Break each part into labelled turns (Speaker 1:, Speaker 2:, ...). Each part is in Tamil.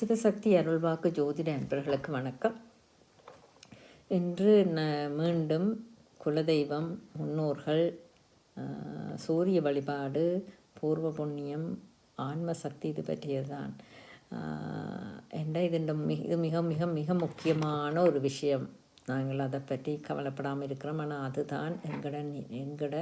Speaker 1: சிவசக்தி அருள்வாக்கு ஜோதிட அன்பர்களுக்கு வணக்கம். இன்று ந மீண்டும் குலதெய்வம் முன்னோர்கள் சூரிய வழிபாடு பூர்வ புண்ணியம் ஆன்ம சக்தி இது பற்றியதுதான். என்ற இது மிக இது மிக மிக மிக முக்கியமான ஒரு விஷயம். நாங்கள் அதை பற்றி கவலைப்படாமல் இருக்கிறோம். ஆனால் அதுதான் எங்கட எங்கட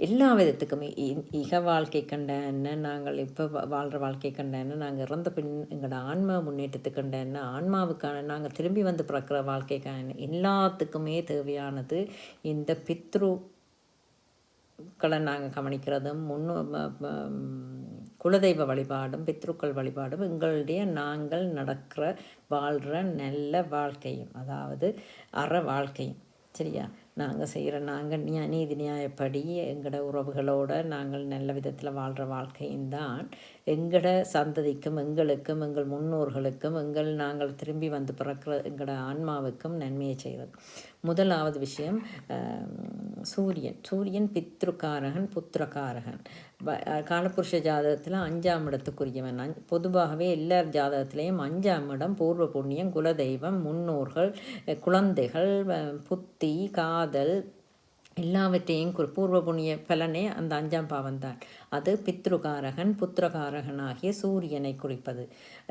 Speaker 1: எல்லா விதத்துக்குமே. இ- இக வாழ்க்கை கண்ட என்ன நாங்கள் இப்போ வாழ்கிற வாழ்க்கை கண்ட என்ன நாங்கள் இறந்த பின் எங்களோட ஆன்மா முன்னேற்றத்துக்கு கண்ட என்ன ஆன்மாவுக்கான நாங்கள் திரும்பி வந்து பிறக்கிற வாழ்க்கைக்கான எல்லாத்துக்குமே தேவையானது இந்த பித்ரு களை நாங்கள் கவனிக்கிறதும் முன்னு குலதெய்வ வழிபாடும் பித்ருக்கள் வழிபாடும் எங்களுடைய நாங்கள் நடக்கிற வாழ்கிற நல்ல வாழ்க்கையும் அதாவது அற வாழ்க்கையும். சரியா? நாங்கள் செய்கிற நாங்கள் நியா நீதி நியாயப்படி எங்களோட உறவுகளோட நாங்கள் நல்ல விதத்தில் வாழ்கிற வாழ்க்கையும் தான். எங்களோட சந்ததிக்கும் எங்களுக்கும் எங்கள் முன்னோர்களுக்கும் எங்கள் நாங்கள் திரும்பி வந்து பிறக்கிற எங்களோட ஆன்மாவுக்கும் நன்மையை செய்வது. முதலாவது விஷயம் சூரியன். சூரியன் பித்ருக்காரகன் புத்திரக்காரகன். காலபுருஷ ஜாதகத்தில் அஞ்சாம் இடத்துக்குரியவன். அஞ் பொதுவாகவே எல்லார் ஜாதகத்திலையும் அஞ்சாம் இடம் பூர்வ புண்ணியம் குலதெய்வம் முன்னோர்கள் குழந்தைகள் புத்தி காதல் எல்லாவற்றையும் குறி. பூர்வ புண்ணிய பலனே அந்த அஞ்சாம் பாவம் தான் அது பித்ருகாரகன் புத்திரகாரகனாகிய சூரியனை குறிப்பது.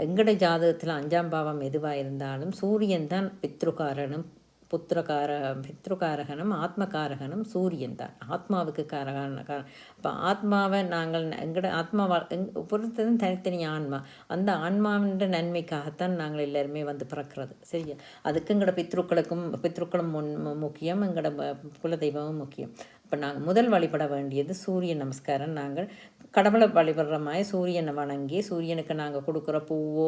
Speaker 1: எங்கட ஜாதகத்தில் அஞ்சாம் பாவம் எதுவாக இருந்தாலும் சூரியன் தான் பித்ருகாரனும் புத்திரகார பித்ருகாரகனும் ஆத்மகாரகனும் சூரியன் தான். ஆத்மாவுக்கு காரகண காரணம். இப்போ ஆத்மாவை நாங்கள் எங்கட ஆத்மாவா எங் பொறுத்ததும் தனித்தனி ஆன்மா. அந்த ஆன்மாவின் நன்மைக்காகத்தான் நாங்கள் எல்லாருமே வந்து பிறக்கிறது. சரியா? அதுக்கு எங்களோட பித்ருக்களுக்கும் பித்ருக்களும் முன் முக்கியம் எங்களோட ப- குலதெய்வமும் முக்கியம். இப்போ நாங்கள் முதல் வழிபட வேண்டியது சூரிய நமஸ்காரம். நாங்கள் கடவுளை வழிபடுற மாதிரி சூரியனை வணங்கி சூரியனுக்கு நாங்கள் கொடுக்குற பூவோ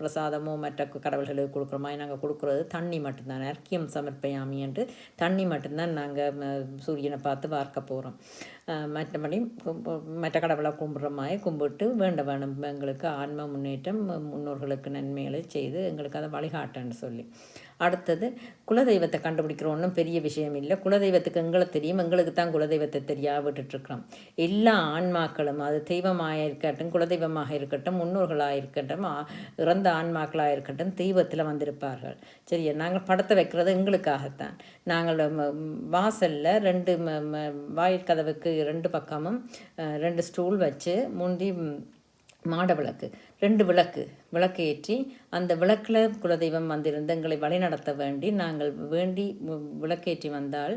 Speaker 1: பிரசாதமோ மற்ற கடவுள்களுக்கு கொடுக்குற மாதிரி நாங்கள் கொடுக்குறது தண்ணி மட்டும்தான். அர்க்கியம் சமர்ப்பயாமி என்று தண்ணி மட்டும்தான் நாங்கள் சூரியனை பார்த்து பார்க்க போகிறோம் மற்றபடி மற்ற கடவுளை கும்பிட்ற மாதிரி கும்பிட்டு வேண்ட வேணும். எங்களுக்கு ஆன்ம முன்னேற்றம் முன்னோர்களுக்கு நன்மைகளை செய்து எங்களுக்கு அதை வழிகாட்டன்னு சொல்லி. அடுத்தது குலதெய்வத்தை கண்டுபிடிக்கிற ஒன்றும் பெரிய விஷயம் இல்லை. குலதெய்வத்துக்கு எங்களை தெரியும். எங்களுக்கு தான் குலதெய்வத்தை தெரியா விட்டுட்ருக்குறோம் எல்லா ஆன்மாக்களும் அது தெய்வமாக இருக்கட்டும் குலதெய்வமாக இருக்கட்டும் முன்னோர்களாக இருக்கட்டும் இறந்த ஆன்மாக்களாக இருக்கட்டும் தெய்வத்தில் வந்திருப்பார்கள். சரியா? நாங்கள் படத்தை வைக்கிறது எங்களுக்காகத்தான். நாங்கள் வாசலில் ரெண்டு ம- ம- வாயில் கதவுக்கு ரெண்டு பக்கமும் ரெண்டு ஸ்டூல் வச்சு முந்தி மாட விளக்கு ரெண்டு விளக்கு விளக்கு ஏற்றி அந்த விளக்கில் குலதெய்வம் வந்திருந்து எங்களை வழிநடத்த வேண்டி நாங்கள் வேண்டி விளக்கேற்றி வந்தால்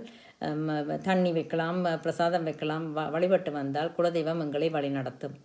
Speaker 1: தண்ணி வைக்கலாம் பிரசாதம் வைக்கலாம் வ- வழிபட்டு வந்தால் குலதெய்வம் எங்களை வழிநடத்தும்.